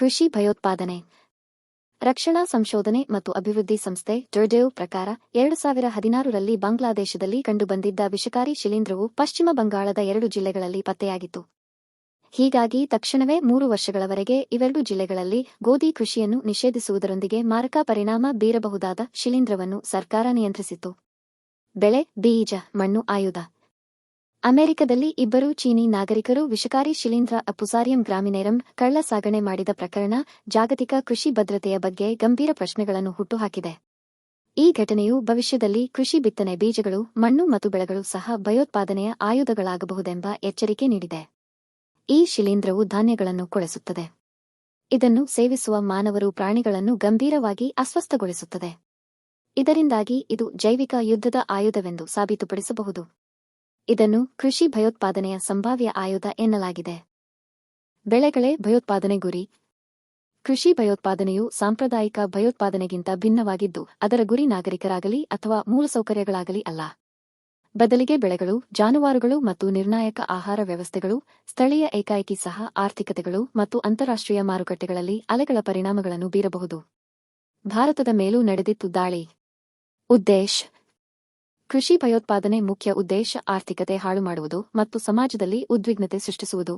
ಕೃಷಿ ಭಯೋತ್ಪಾದನೆ. ರಕ್ಷಣಾ ಸಂಶೋಧನೆ ಮತ್ತು ಅಭಿವೃದ್ಧಿ ಸಂಸ್ಥೆ ಡೊರ್ಡೇವ್ ಪ್ರಕಾರ ಎರಡು ಸಾವಿರ ಹದಿನಾರರಲ್ಲಿ ಬಾಂಗ್ಲಾದೇಶದಲ್ಲಿ ಕಂಡುಬಂದಿದ್ದ ವಿಷಕಾರಿ ಶಿಲೀಂಧ್ರವು ಪಶ್ಚಿಮ ಬಂಗಾಳದ ಎರಡು ಜಿಲ್ಲೆಗಳಲ್ಲಿ ಪತ್ತೆಯಾಗಿತ್ತು. ಹೀಗಾಗಿ ತಕ್ಷಣವೇ ಮೂರು ವರ್ಷಗಳವರೆಗೆ ಇವೆರಡು ಜಿಲ್ಲೆಗಳಲ್ಲಿ ಗೋಧಿ ಕೃಷಿಯನ್ನು ನಿಷೇಧಿಸುವುದರೊಂದಿಗೆ ಮಾರಕ ಪರಿಣಾಮ ಬೀರಬಹುದಾದ ಶಿಲೀಂಧ್ರವನ್ನು ಸರ್ಕಾರ ನಿಯಂತ್ರಿಸಿತು ಬೆಳೆ, ಬೀಜ, ಮಣ್ಣು, ಆಯುಧ. ಅಮೆರಿಕದಲ್ಲಿ ಇಬ್ಬರು ಚೀನಿ ನಾಗರಿಕರು ವಿಷಕಾರಿ ಶಿಲೀಂಧ್ರ ಅಪುಸಾರಿಯಂ ಗ್ರಾಮಿನೇರಂ ಕಳ್ಳ ಸಾಗಣೆ ಮಾಡಿದ ಪ್ರಕರಣ ಜಾಗತಿಕ ಕೃಷಿ ಭದ್ರತೆಯ ಬಗ್ಗೆ ಗಂಭೀರ ಪ್ರಶ್ನೆಗಳನ್ನು ಹುಟ್ಟುಹಾಕಿದೆ. ಈ ಘಟನೆಯು ಭವಿಷ್ಯದಲ್ಲಿ ಕೃಷಿ ಬಿತ್ತನೆ ಬೀಜಗಳು, ಮಣ್ಣು ಮತ್ತು ಬೆಳೆಗಳು ಸಹ ಭಯೋತ್ಪಾದನೆಯ ಆಯುಧಗಳಾಗಬಹುದೆಂಬ ಎಚ್ಚರಿಕೆ ನೀಡಿದೆ. ಈ ಶಿಲೀಂಧ್ರವು ಧಾನ್ಯಗಳನ್ನು ಕೊಳೆಸುತ್ತದೆ. ಇದನ್ನು ಸೇವಿಸುವ ಮಾನವರು ಪ್ರಾಣಿಗಳನ್ನು ಗಂಭೀರವಾಗಿ ಅಸ್ವಸ್ಥಗೊಳಿಸುತ್ತದೆ. ಇದರಿಂದಾಗಿ ಇದು ಜೈವಿಕ ಯುದ್ಧದ ಆಯುಧವೆಂದು ಸಾಬೀತುಪಡಿಸಬಹುದು. ಇದನ್ನು ಕೃಷಿ ಭಯೋತ್ಪಾದನೆಯ ಸಂಭಾವ್ಯ ಆಯುಧ ಎನ್ನಲಾಗಿದೆ. ಬೆಳೆಗಳೇ ಭಯೋತ್ಪಾದನೆ ಗುರಿ. ಕೃಷಿ ಭಯೋತ್ಪಾದನೆಯು ಸಾಂಪ್ರದಾಯಿಕ ಭಯೋತ್ಪಾದನೆಗಿಂತ ಭಿನ್ನವಾಗಿದ್ದು, ಅದರ ಗುರಿ ನಾಗರಿಕರಾಗಲಿ ಅಥವಾ ಮೂಲಸೌಕರ್ಯಗಳಾಗಲಿ ಅಲ್ಲ. ಬದಲಿಗೆ ಬೆಳೆಗಳು, ಜಾನುವಾರುಗಳು ಮತ್ತು ನಿರ್ಣಾಯಕ ಆಹಾರ ವ್ಯವಸ್ಥೆಗಳು, ಸ್ಥಳೀಯ ಏಕಾಏಕಿ ಸಹ ಆರ್ಥಿಕತೆಗಳು ಮತ್ತು ಅಂತಾರಾಷ್ಟ್ರೀಯ ಮಾರುಕಟ್ಟೆಗಳಲ್ಲಿ ಅಲೆಗಳ ಪರಿಣಾಮಗಳನ್ನು ಬೀರಬಹುದು. ಭಾರತದ ಮೇಲೂ ನಡೆದಿತ್ತು ದಾಳಿ. ಉದ್ದೇಶ್ ಕೃಷಿ ಭಯೋತ್ಪಾದನೆ ಮುಖ್ಯ ಉದ್ದೇಶ ಆರ್ಥಿಕತೆ ಹಾಳು ಮಾಡುವುದು ಮತ್ತು ಸಮಾಜದಲ್ಲಿ ಉದ್ವಿಗ್ನತೆ ಸೃಷ್ಟಿಸುವುದು.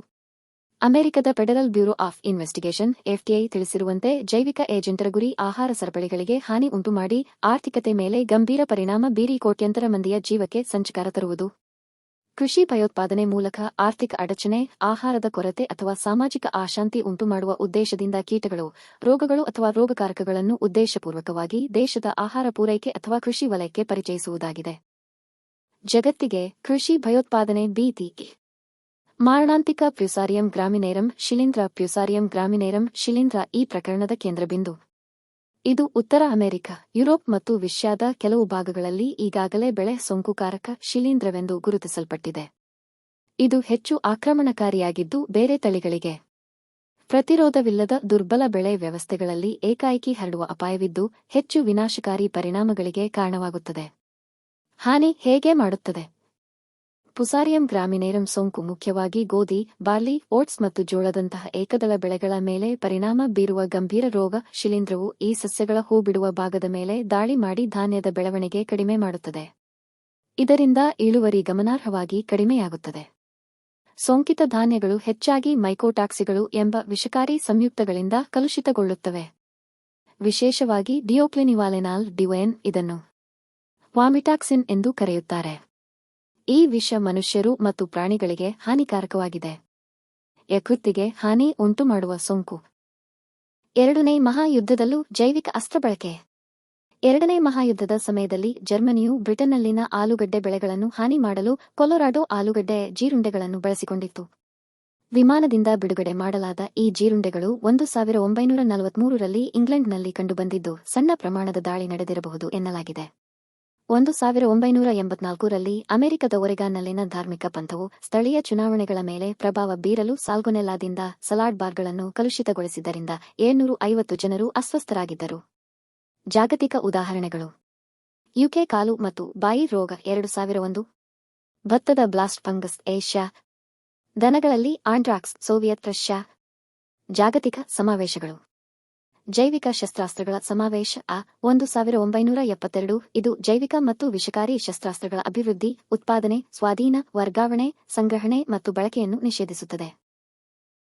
ಅಮೆರಿಕದ federal bureau of investigation FBI ತಿಳಿಸಿರುವಂತೆ ಜೈವಿಕ ಏಜೆಂಟರ ಗುರಿ ಆಹಾರ ಸರಪಳಿಗಳಿಗೆ ಹಾನಿ ಉಂಟುಮಾಡಿ, ಆರ್ಥಿಕತೆ ಮೇಲೆ ಗಂಭೀರ ಪರಿಣಾಮ ಬೀರಿ ಕೋಟ್ಯಂತರ ಮಂದಿಯ ಜೀವಕ್ಕೆ ಸಂಚಕಾರ ತರುವುದು. ಕೃಷಿ ಭಯೋತ್ಪಾದನೆ ಮೂಲಕ ಆರ್ಥಿಕ ಅಡಚಣೆ, ಆಹಾರದ ಕೊರತೆ ಅಥವಾ ಸಾಮಾಜಿಕ ಅಶಾಂತಿ ಉಂಟುಮಾಡುವ ಉದ್ದೇಶದಿಂದ ಕೀಟಗಳು, ರೋಗಗಳು ಅಥವಾ ರೋಗಕಾರಕಗಳನ್ನು ಉದ್ದೇಶಪೂರ್ವಕವಾಗಿ ದೇಶದ ಆಹಾರ ಪೂರೈಕೆ ಅಥವಾ ಕೃಷಿ ವಲಯಕ್ಕೆ ಪರಿಚಯಿಸುವುದಾಗಿದೆ. ಜಗತ್ತಿಗೆ ಕೃಷಿ ಭಯೋತ್ಪಾದನೆ ಭೀತಿ. ಮಾರಣಾಂತಿಕ ಪ್ಯುಸಾರಿಯಂ ಗ್ರಾಮಿನೇರಂ, ಶಿಲೀಂಧ್ರ ಪ್ಯುಸಾರಿಯಂ ಗ್ರಾಮಿನೇರಂ, ಶಿಲೀಂಧ್ರ ಈ ಪ್ರಕರಣದ ಕೇಂದ್ರಬಿಂದು. ಇದು ಉತ್ತರ ಅಮೆರಿಕ, ಯುರೋಪ್ ಮತ್ತು ವಿಶ್ವದ ಕೆಲವು ಭಾಗಗಳಲ್ಲಿ ಈಗಾಗಲೇ ಬೆಳೆ ಸೋಂಕುಕಾರಕ ಶಿಲೀಂಧ್ರವೆಂದು ಗುರುತಿಸಲ್ಪಟ್ಟಿದೆ. ಇದು ಹೆಚ್ಚು ಆಕ್ರಮಣಕಾರಿಯಾಗಿದ್ದು ಬೇರೆ ತಳಿಗಳಿಗೆ ಪ್ರತಿರೋಧವಿಲ್ಲದ ದುರ್ಬಲ ಬೆಳೆ ವ್ಯವಸ್ಥೆಗಳಲ್ಲಿ ಏಕಾಏಕಿ ಹರಡುವ ಅಪಾಯವಿದ್ದು ಹೆಚ್ಚು ವಿನಾಶಕಾರಿ ಪರಿಣಾಮಗಳಿಗೆ ಕಾರಣವಾಗುತ್ತದೆ. ಹಾನಿ ಹೇಗೆ ಮಾಡುತ್ತದೆ? ಪುಸಾರಿಯಂ ಗ್ರಾಮಿನೇರಂ ಸೋಂಕು ಮುಖ್ಯವಾಗಿ ಗೋಧಿ, ಬಾರ್ಲಿ, ಓಟ್ಸ್ ಮತ್ತು ಜೋಳದಂತಹ ಏಕದಳ ಬೆಳೆಗಳ ಮೇಲೆ ಪರಿಣಾಮ ಬೀರುವ ಗಂಭೀರ ರೋಗ ಶಿಲೀಂಧ್ರವು ಈ ಸಸ್ಯಗಳ ಹೂ ಬಿಡುವ ಭಾಗದ ಮೇಲೆ ದಾಳಿ ಮಾಡಿ ಧಾನ್ಯದ ಬೆಳವಣಿಗೆ ಕಡಿಮೆ ಮಾಡುತ್ತದೆ. ಇದರಿಂದ ಇಳುವರಿ ಗಮನಾರ್ಹವಾಗಿ ಕಡಿಮೆಯಾಗುತ್ತದೆ. ಸೋಂಕಿತ ಧಾನ್ಯಗಳು ಹೆಚ್ಚಾಗಿ ಮೈಕೋಟಾಕ್ಸಿಗಳು ಎಂಬ ವಿಷಕಾರಿ ಸಂಯುಕ್ತಗಳಿಂದ ಕಲುಷಿತಗೊಳ್ಳುತ್ತವೆ. ವಿಶೇಷವಾಗಿ ಡಿಯೋಕ್ಲಿನಿವಾಲೆನಾಲ್ ಡಿವೈನ್ ಇದನ್ನು ವಾಮಿಟಾಕ್ಸಿನ್ ಎಂದು ಕರೆಯುತ್ತಾರೆ. ಈ ವಿಷ ಮನುಷ್ಯರು ಮತ್ತು ಪ್ರಾಣಿಗಳಿಗೆ ಹಾನಿಕಾರಕವಾಗಿದೆ. ಯಕೃತ್ತಿಗೆ ಹಾನಿ ಉಂಟುಮಾಡುವ ಸೋಂಕು. ಎರಡನೇ ಮಹಾಯುದ್ಧದಲ್ಲೂ ಜೈವಿಕ ಅಸ್ತ್ರ ಬಳಕೆ. ಎರಡನೇ ಮಹಾಯುದ್ಧದ ಸಮಯದಲ್ಲಿ ಜರ್ಮನಿಯು ಬ್ರಿಟನ್ನಲ್ಲಿನ ಆಲೂಗಡ್ಡೆ ಬೆಳೆಗಳನ್ನು ಹಾನಿ ಮಾಡಲು ಕೊಲೊರಾಡೊ ಆಲೂಗಡ್ಡೆ ಜೀರುಂಡೆಗಳನ್ನು ಬಳಸಿಕೊಂಡಿತ್ತು. ವಿಮಾನದಿಂದ ಬಿಡುಗಡೆ ಮಾಡಲಾದ ಈ ಜೀರುಂಡೆಗಳು ಒಂದು ಸಾವಿರ ಒಂಬೈನೂರ ನಲವತ್ಮೂರರಲ್ಲಿ ಇಂಗ್ಲೆಂಡ್ನಲ್ಲಿ ಕಂಡುಬಂದಿದ್ದು ಸಣ್ಣ ಪ್ರಮಾಣದ ದಾಳಿ ನಡೆದಿರಬಹುದು ಎನ್ನಲಾಗಿದೆ. ಒಂದು ಸಾವಿರ ಒಂಬೈನೂರ ಎಂಬತ್ನಾಲ್ಕರಲ್ಲಿ ಅಮೆರಿಕದ ಒರೆಗಾನ್ನಲ್ಲಿನ ಧಾರ್ಮಿಕ ಪಂಥವು ಸ್ಥಳೀಯ ಚುನಾವಣೆಗಳ ಮೇಲೆ ಪ್ರಭಾವ ಬೀರಲು ಸಾಲ್ಗೊನೆಲ್ಲಾದಿಂದ ಸಲಾಡ್ ಬಾರ್ಗಳನ್ನು ಕಲುಷಿತಗೊಳಿಸಿದ್ದರಿಂದ ಏಳ್ನೂರು ಐವತ್ತು ಜನರು ಅಸ್ವಸ್ಥರಾಗಿದ್ದರು. ಜಾಗತಿಕ ಉದಾಹರಣೆಗಳು. ಯುಕೆ ಕಾಲು ಮತ್ತು ಬಾಯಿ ರೋಗ ಎರಡು ಸಾವಿರ ಒಂದು. ಭತ್ತದ ಬ್ಲಾಸ್ಟ್ ಫಂಗಸ್ ಏಷ್ಯಾ. ದನಗಳಲ್ಲಿ ಆಂಡ್ರಾಕ್ಸ್ ಸೋವಿಯತ್ ರಷ್ಯಾ. ಜಾಗತಿಕ ಸಮಾವೇಶಗಳು. ಜೈವಿಕ ಶಸ್ತ್ರಾಸ್ತ್ರಗಳ ಸಮಾವೇಶ ಆ ಒಂದು ಸಾವಿರ ಒಂಬೈನೂರ ಎಪ್ಪತ್ತೆರಡು. ಇದು ಜೈವಿಕ ಮತ್ತು ವಿಷಕಾರಿ ಶಸ್ತ್ರಾಸ್ತ್ರಗಳ ಅಭಿವೃದ್ಧಿ, ಉತ್ಪಾದನೆ, ಸ್ವಾಧೀನ, ವರ್ಗಾವಣೆ, ಸಂಗ್ರಹಣೆ ಮತ್ತು ಬಳಕೆಯನ್ನು ನಿಷೇಧಿಸುತ್ತದೆ.